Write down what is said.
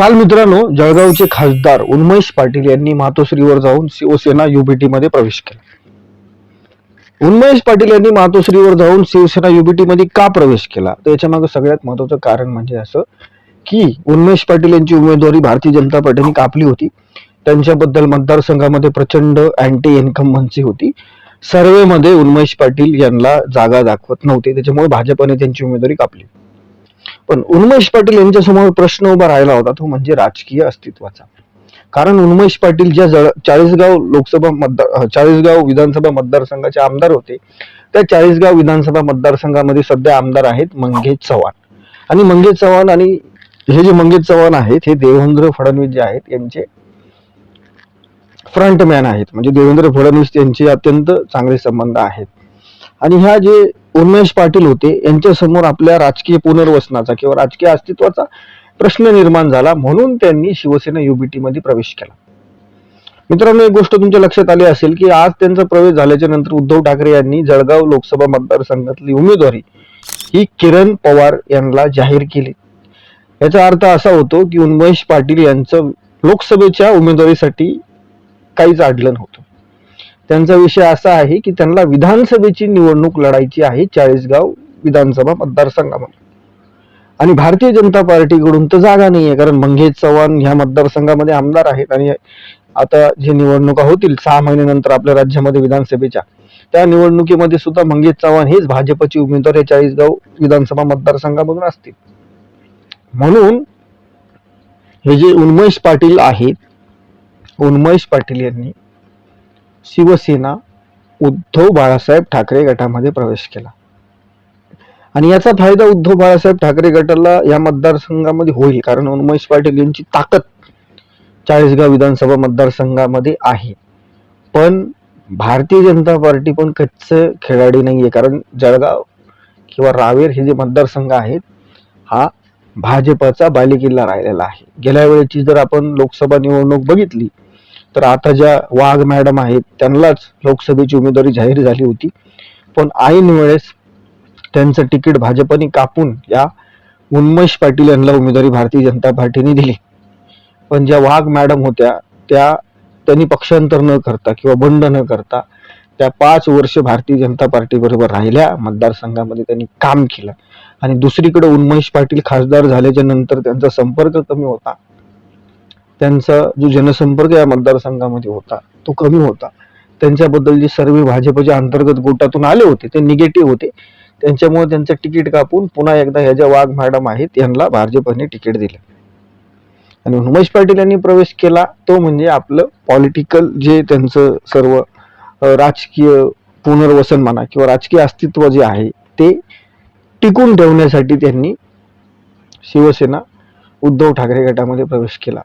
काल मित्रांनो जळगावचे खासदार उन्मेष पाटील यांनी मातोश्रीवर जाऊन शिवसेना युबीटी मध्ये प्रवेश केला. उन्मेष पाटील यांनी मातोश्रीवर जाऊन शिवसेना युबीटी मध्ये का प्रवेश केला? तर याच्या मागे सगळ्यात महत्वाचं कारण म्हणजे असं की उन्मेष पाटील यांची उमेदवारी भारतीय जनता पार्टीने कापली होती. त्यांच्याबद्दल मतदारसंघामध्ये प्रचंड अँटी इन्कम्बन्सी होती. सर्वेमध्ये उन्मेष पाटील यांना जागा दाखवत नव्हती. त्याच्यामुळे भाजपने त्यांची उमेदवारी कापली. पण उन्मेष पाटील यांच्या समोर प्रश्न उभा राहिला होता तो म्हणजे राजकीय अस्तित्वाचा. कारण उन्मेष पाटील ज्या जळ चाळीसगाव लोकसभा मतदार चाळीसगाव विधानसभा मतदारसंघाचे आमदार होते त्या चाळीसगाव विधानसभा मतदारसंघामध्ये सध्या आमदार आहेत मंगेश चव्हाण. आणि मंगेश चव्हाण आणि हे जे मंगेश चव्हाण आहेत हे देवेंद्र फडणवीस जे आहेत यांचे फ्रंटमॅन आहेत. म्हणजे देवेंद्र फडणवीस यांचे अत्यंत चांगले संबंध आहेत. आणि ह्या जे उन्मेष पाटील होते यांच्या समोर आपल्या राजकीय पुनर्वसनाचा किंवा राजकीय अस्तित्वाचा प्रश्न निर्माण झाला म्हणून त्यांनी शिवसेना युबीटी मध्ये प्रवेश केला. मित्रांनो एक गोष्ट तुमच्या लक्षात आली असेल की आज त्यांचा प्रवेश झाल्याच्यानंतर उद्धव ठाकरे यांनी जळगाव लोकसभा मतदारसंघातली उमेदवारी ही किरण पवार यांना जाहीर केली. याचा अर्थ असा होतो की उन्मेष पाटील यांचं लोकसभेच्या उमेदवारीसाठी काहीच अडलं नव्हतं. त्यांचा विषय असा आहे की त्यांना विधानसभेची निवडणूक लढायची आहे चाळीसगाव विधानसभा मतदारसंघामध्ये. आणि भारतीय जनता पार्टीकडून तर जागा नाही आहे कारण मंगेश चव्हाण ह्या मतदारसंघामध्ये आमदार आहेत आणि आता जे निवडणुका होतील सहा महिन्यानंतर आपल्या राज्यामध्ये विधानसभेच्या त्या निवडणुकीमध्ये सुद्धा मंगेश चव्हाण हेच भाजपचे उमेदवार हे चाळीसगाव विधानसभा मतदारसंघामधून असतील. म्हणून हे जे उन्मेष पाटील आहेत उन्मेष पाटील यांनी शिवसेना उद्धव बाळासाहेब ठाकरे गटामध्ये प्रवेश केला. आणि याचा फायदा उद्धव बाळासाहेब ठाकरे गटाला या मतदारसंघामध्ये होईल कारण उन्मेश पाटील यांची ताकद चाळीसगाव विधानसभा मतदारसंघामध्ये आहे. पण भारतीय जनता पार्टी पण कच्च खेळाडी नाही आहे कारण जळगाव किंवा रावेर हे जे मतदारसंघ आहेत हा भाजपचा बालेकिल्ला राहिलेला आहे. गेल्या वेळेची जर आपण लोकसभा निवडणूक बघितली तर आता ज्या वाघ मॅडम आहेत त्यांनाच लोकसभेची उमेदवारी जाहीर झाली होती. पण ऐन वेळेस त्यांचं तिकीट भाजपने कापून या उन्मेश पाटील यांना उमेदवारी भारतीय जनता पार्टीने दिली. पण ज्या वाघ मॅडम होत्या त्या त्यांनी पक्षांतर न करता किंवा बंड न करता त्या पाच वर्ष भारतीय जनता पार्टी बरोबर राहिल्या मतदारसंघामध्ये त्यांनी काम केलं. आणि दुसरीकडे उन्मेश पाटील खासदार झाल्याच्यानंतर त्यांचा संपर्क कमी होता. त्यांचा जो जनसंपर्क या मतदारसंघामध्ये होता तो कमी होता. त्यांच्याबद्दल जे सर्व भाजपच्या अंतर्गत गोटातून आले होते ते निगेटिव्ह होते. त्यांच्यामुळे त्यांचं तिकीट कापून पुन्हा एकदा ह्या ज्या वाघ मॅडम आहेत यांना भाजपने तिकीट दिलं. आणि उमेश पाटील यांनी प्रवेश केला तो म्हणजे आपलं पॉलिटिकल जे त्यांचं सर्व राजकीय पुनर्वसन म्हणा किंवा राजकीय अस्तित्व जे आहे ते टिकून ठेवण्यासाठी त्यांनी शिवसेना उद्धव ठाकरे गटामध्ये प्रवेश केला.